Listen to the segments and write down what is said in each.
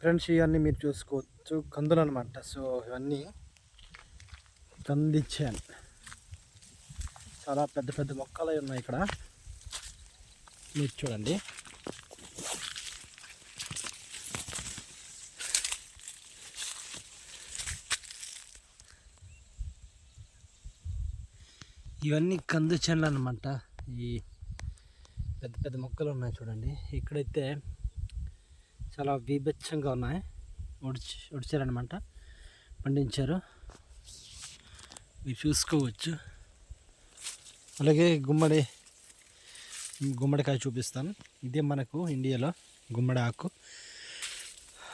Friends ఇవన్నీ మీరు చూసుకోవచ్చు. కందులు అనమాట సో ఇవన్నీ కందిచ్చాను. చాలా పెద్ద పెద్ద మొక్కలు ఉన్నాయి ఇక్కడ. మీరు చూడండి. ఇవన్నీ కందు చేనులు అనమాట ఈ పెద్ద పెద్ద మొక్కలు ఉన్నాయి చూడండి. ఇక్కడైతే చాలా బీభత్సంగా ఉన్నాయి. ఉడిచి ఉడిచారనమాట పండించారు. మీరు చూసుకోవచ్చు. అలాగే గుమ్మడి గుమ్మడికాయ చూపిస్తాను. ఇదే మనకు ఇండియాలో గుమ్మడి ఆకు.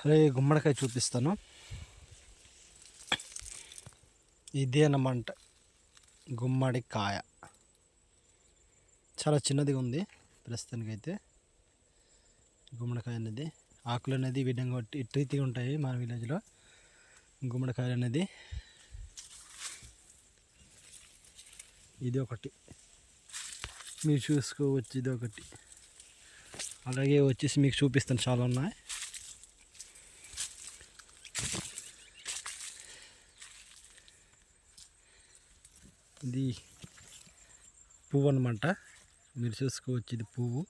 అలాగే గుమ్మడికాయ చూపిస్తాను. ఇదే అన్నమాట గుమ్మడికాయ. చాలా చిన్నదిగా ఉంది ప్రస్తుతానికైతే. గుమ్మడికాయ అనేది. ఆకులు అనేది ఈ విధంగా ఇటు ఉంటాయి మా విలేజ్లో. గుమ్మడికాయలు అనేది ఇది ఒకటి మీరు చూసుకోవచ్చు ఇది ఒకటి అలాగే వచ్చేసి మీకు చూపిస్తాను చాలా ఉన్నాయి. ఇది పువ్వు అనమాట మీరు చూసుకోవచ్చు ఇది పువ్వు.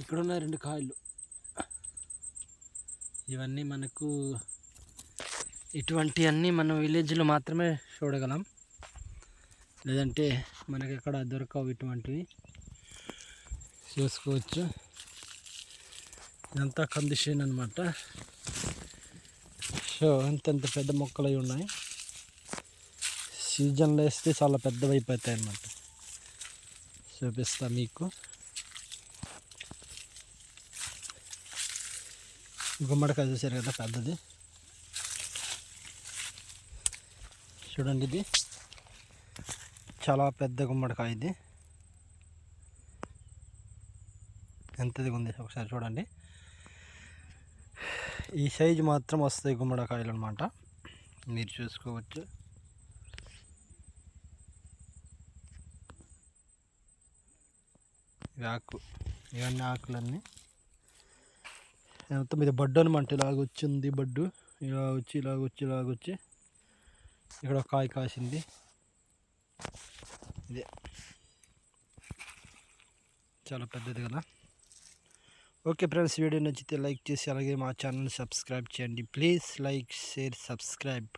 ఇక్కడున్న రెండు కాయలు. ఇవన్నీ మనకు ఇటువంటివన్నీ మనం విలేజ్లో మాత్రమే చూడగలం. లేదంటే మనకి ఎక్కడ దొరకవు ఇటువంటివి. చూసుకోవచ్చు. ఇదంతా కందిషన్ అనమాట సో అంతంత పెద్ద మొక్కలు అవి ఉన్నాయి. సీజన్లో వేస్తే చాలా పెద్దవి అయిపోతాయి అన్నమాట. చూపిస్తా మీకు. గుమ్మడికాయ చూసారు కదా పెద్దది. చూడండి ఇది. చాలా పెద్ద గుమ్మడికాయ ఇది. ఎంతది ఉంది ఒకసారి చూడండి. ఈ సైజు మాత్రం వస్తాయి గుమ్మడికాయలు అనమాట మీరు చూసుకోవచ్చు. ఆకు ఇవన్నీ ఆకులన్నీ. మొత్తం ఇది బడ్డు అనమాట ఇలాగ వచ్చింది బడ్డు. ఇలా వచ్చి ఇలాగ వచ్చి ఇలాగ వచ్చి. ఇక్కడ కాయ కాసింది. ఇదే. చాలా పెద్దది కదా. ఓకే ఫ్రెండ్స్ వీడియో నచ్చితే లైక్ చేసి అలాగే మా ఛానల్ సబ్స్క్రైబ్ చేయండి. Please like share subscribe.